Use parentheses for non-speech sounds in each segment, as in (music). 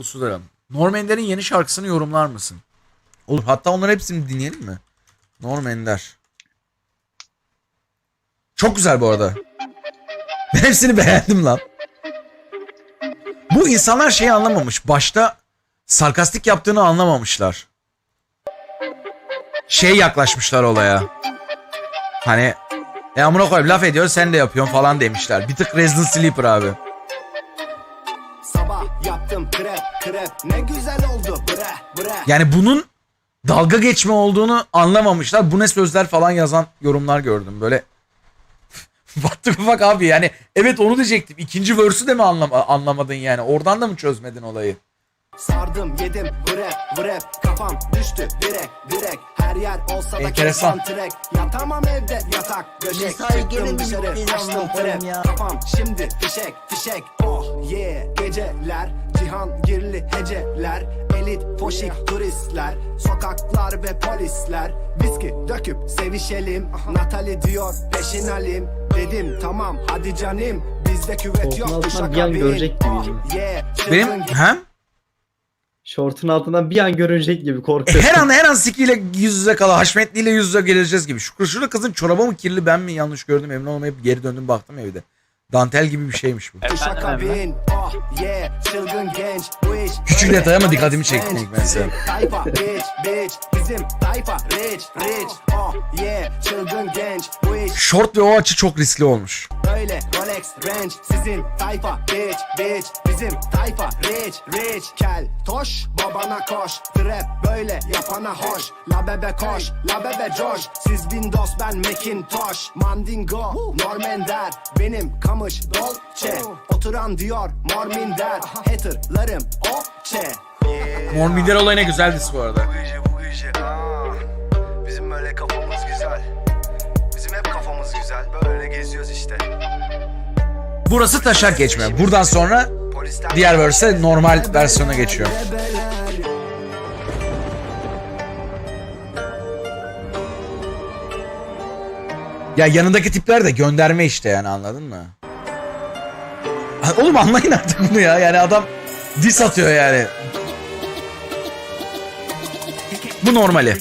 Usularım. Norm Ender'in yeni şarkısını yorumlar mısın? Olur. Hatta onların hepsini dinleyelim mi? Norm Ender. Çok güzel bu arada. Ben (laughs) hepsini beğendim lan. Bu insanlar şeyi anlamamış. Başta sarkastik yaptığını anlamamışlar. Şey yaklaşmışlar olaya. Hani e amına koyayım laf ediyor sen de yapıyorsun falan demişler. Bir tık Resident Sleeper abi. Yaptım krep krep ne güzel oldu bre bre Yani bunun dalga geçme olduğunu anlamamışlar. Bu ne sözler falan yazan yorumlar gördüm. Böyle (laughs) What the fuck abi yani evet onu diyecektim. İkinci verse'ü de mi anlama, anlamadın yani? Oradan da mı çözmedin olayı? Sardım yedim vrep vrep kafam düştü direk direk her yer olsa da Enteresan. trek. Yatamam evde yatak döşek Mesai çıktım dışarı birlikte açtım trap ya. Kafam şimdi fişek fişek. Oh yeah Geceler cihan girli heceler. Elit poşik turistler Sokaklar ve polisler. Viski döküp sevişelim. Natali diyor peşin alim Dedim tamam hadi canım Bizde küvet Koltuğun yok bu altından şaka bir an değil. görecek Oh gibiyim. yeah Benim çılgın hem Şortun altından bir an görünecek gibi korkuyorum. her an her an Siki'yle yüz yüze kala Haşmetli'yle yüz yüze geleceğiz gibi. Şu şurada kızın çorabı mı kirli ben mi yanlış gördüm emin olmayıp geri döndüm baktım evde. Dantel gibi bir şeymiş bu. Bu şaka bin oh yeah çılgın genç bu iş Küçük detaya mı dikkatimi çekti ilk mesela? Tayfa bitch bitch bizim tayfa rich rich oh yeah çılgın genç bu iş Short ve o açı çok riskli olmuş. Öyle Rolex Range sizin tayfa bitch bitch bizim tayfa rich rich. Kel toş babana koş. Trap böyle yapana hoş. La bebe koş la bebe coş. Siz Windows ben Macintosh. Mandingo Normender Benim kamış Dolce. Oturan diyor Morminder Haterlarım Oçe Mor Mider olayına güzel disi bu arada. Bu gece bu gece aa, Bizim böyle kafamız güzel. Bizim hep kafamız güzel. Böyle geziyoruz işte Burası taşak geçme. Buradan sonra diğer verse normal versiyona geçiyor. Ya yanındaki tipler de gönderme işte yani anladın mı? Oğlum anlayın artık bunu ya. Yani adam dis atıyor yani. Bu normali.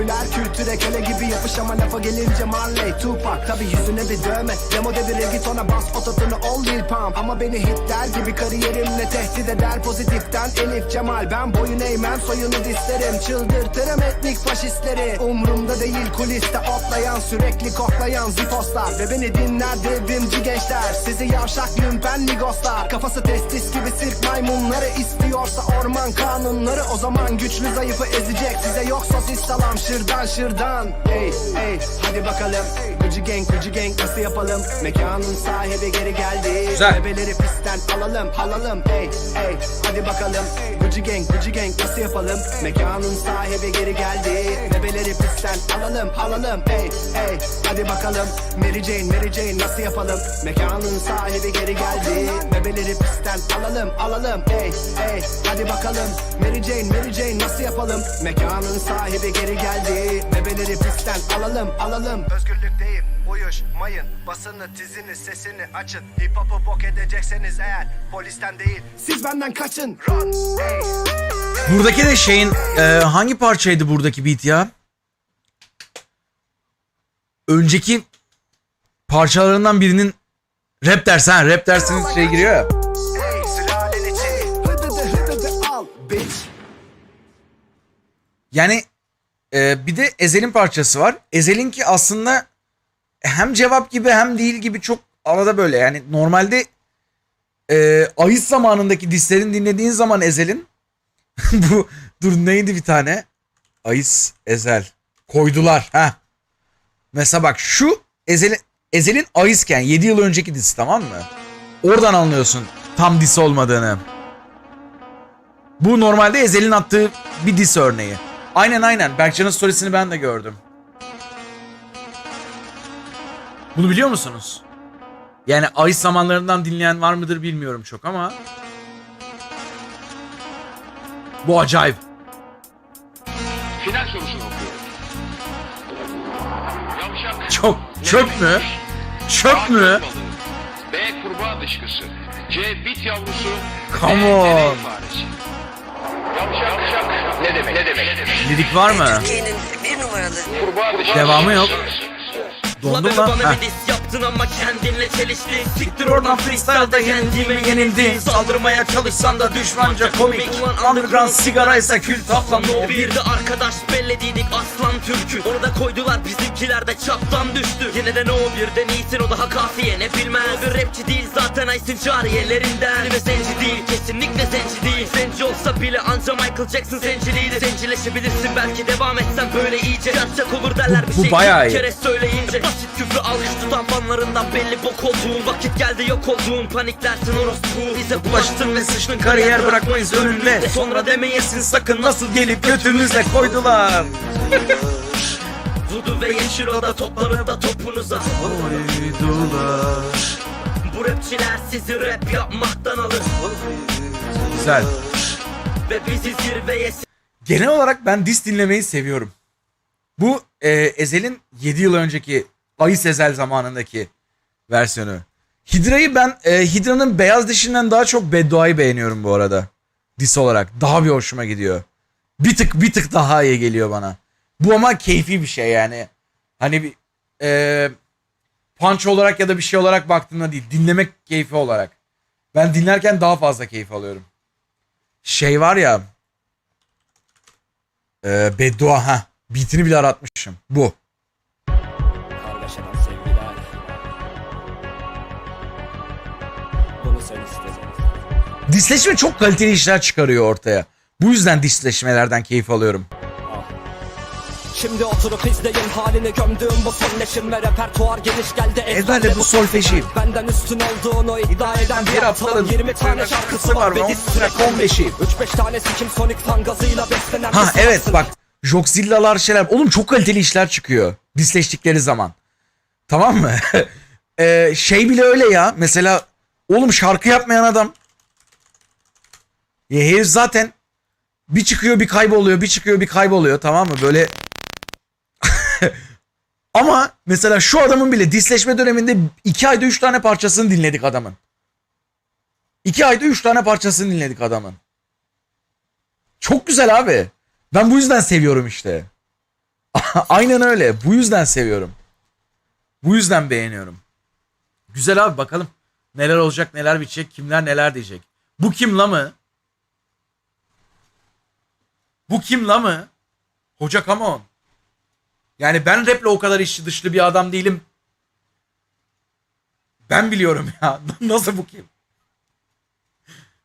Popüler kültüre köle gibi yapış ama lafa gelince Marley Tupac Tabi yüzüne bir dövme. Demo de bir reggaetona bas ototunu ol Lil Pump. Ama beni hitler gibi kariyerimle tehdit eder pozitiften. Elif Cemal Ben boyun eğmem soyunu dislerim Çıldırtırım etnik faşistleri. Umrumda değil kuliste otlayan Sürekli koklayan zifoslar Ve beni dinler devrimci gençler. Sizi yavşak lümpen migoslar Kafası testis gibi sirk maymunları istiyorsa orman kanunları O zaman güçlü zayıfı ezecek. Size yok sosis salam şırdan şırdan. Hey hey hadi bakalım. Gıcı gang gıcı gang nasıl yapalım? Mekanın sahibi geri geldi. Güzel. Bebeleri pistten alalım alalım. Hey hey hadi bakalım Gıcı gang gıcı gang nasıl yapalım? Mekanın sahibi geri geldi. Bebeleri pistten alalım alalım. Hey hey hadi bakalım. Mary Jane Mary Jane nasıl yapalım? Mekanın sahibi geri geldi. Bebeleri pistten alalım alalım. Hey hey bakalım Mary Jane Mary Jane nasıl yapalım? Mekanın sahibi geri geldi. Bebeleri pistten alalım alalım. Özgürlükteyim Uyuşmayın. Basını tizini sesini açın. Hip hop'u bok edecekseniz eğer Polisten değil Siz benden kaçın. Run hey. Buradaki de şeyin e, hangi parçaydı buradaki beat ya? Önceki parçalarından birinin rap dersi ha rap dersinin şey giriyor ya. Yani e, bir de Ezel'in parçası var. Ezel'in ki aslında hem cevap gibi hem değil gibi çok arada böyle. Yani normalde e, Ayız zamanındaki dislerini dinlediğin zaman Ezel'in (laughs) bu dur neydi bir tane? Ayız Ezel. Koydular. ha. Mesela bak şu Ezel'in Ezel'in Ayızken 7 yıl önceki disi tamam mı? Oradan anlıyorsun tam dis olmadığını. Bu normalde Ezel'in attığı bir dis örneği. Aynen aynen. Berkcan'ın storiesini ben de gördüm. Bunu biliyor musunuz? Yani ay zamanlarından dinleyen var mıdır bilmiyorum çok ama. Bu acayip. Final sorusunu okuyorum. Yavşak. Çok çöp mü? Çöp mü? B. Kurbağa dışkısı. C. Bit yavrusu. Come on. Ne demek? Ne demek? Lirik var mı? Türkiye'nin bir numaralı. Devamı yok. Lan. Ha. bir diss yaptın ama kendinle çeliştin. Siktir oradan freestyle'da kendime yenildin. Saldırmaya çalışsan da düşmanca komik. Underground sigaraysa kül tapla no bir. De arkadaş bellediydik aslan türkü. Onu da koydular bizimkiler de çaptan düştü. Yine de no birden iyisin o daha kafiye. Ne bilmez Bir rapçi değil zaten Aysin cariyelerinden Ve zenci değil kesinlikle zenci değil. Zenci olsa bile anca Michael Jackson zenciliğidir. Zencileşebilirsin belki devam etsen böyle iyice. Gerçek olur derler bir Bu- bu şey bayağı bir iyi. kere söyleyince. Basit küfrü alkış tutan fanlarından belli bok olduğun Vakit geldi yok olduğun. Paniklersin orospu. Bize bulaştın ve sıçtın. Kariyer bırakmayız önünde. Sonra demeyesin sakın nasıl gelip götümüzle koydular. Vudu ve yeşil oda topları da topunuza. Koydular. Bu rapçiler sizi rap yapmaktan alır. Güzel. Ve bizi zirveye Genel olarak ben dis dinlemeyi seviyorum. Bu e, Ezel'in 7 yıl önceki Ayı Ezel zamanındaki versiyonu. Hidra'yı ben e, Hidra'nın beyaz dişinden daha çok Beddua'yı beğeniyorum bu arada. Dis olarak. Daha bir hoşuma gidiyor. Bir tık bir tık daha iyi geliyor bana. Bu ama keyfi bir şey yani. Hani bir e, punch olarak ya da bir şey olarak baktığımda değil. Dinlemek keyfi olarak. Ben dinlerken daha fazla keyif alıyorum. Şey var ya ee, beddua ha. Beatini bile aratmışım. Bu. Disleşme çok kaliteli işler çıkarıyor ortaya. Bu yüzden disleşmelerden keyif alıyorum. Şimdi oturup izleyin halini gömdüğüm bu son ve repertuar geniş geldi Ezberle bu solfeji. Benden üstün olduğunu iddia eden bir aptalın 20 tane şarkısı var ve diss track 15'i 3-5 tanesi kim sonik fan gazıyla beslenen Ha evet bak. Joxilla'lar şeyler. Oğlum çok kaliteli işler çıkıyor. Disleştikleri zaman. Tamam mı? (laughs) Ee, şey bile öyle ya. Mesela oğlum şarkı yapmayan adam. Ya herif zaten bir çıkıyor bir kayboluyor bir çıkıyor bir kayboluyor tamam mı? Böyle (laughs) Ama mesela şu adamın bile disleşme döneminde iki ayda üç tane parçasını dinledik adamın. İki ayda üç tane parçasını dinledik adamın. Çok güzel abi. Ben bu yüzden seviyorum işte. (laughs) Aynen öyle. Bu yüzden seviyorum. Bu yüzden beğeniyorum. Güzel abi bakalım. Neler olacak neler bitecek kimler neler diyecek. Bu kim la mı? Bu kim la mı? Hoca come on. Yani ben raple o kadar içi dışlı bir adam değilim. Ben biliyorum ya. (laughs) Nasıl bu kim?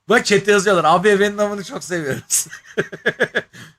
Bak chatte yazıyorlar. Abi evrenin namını çok seviyoruz. (laughs)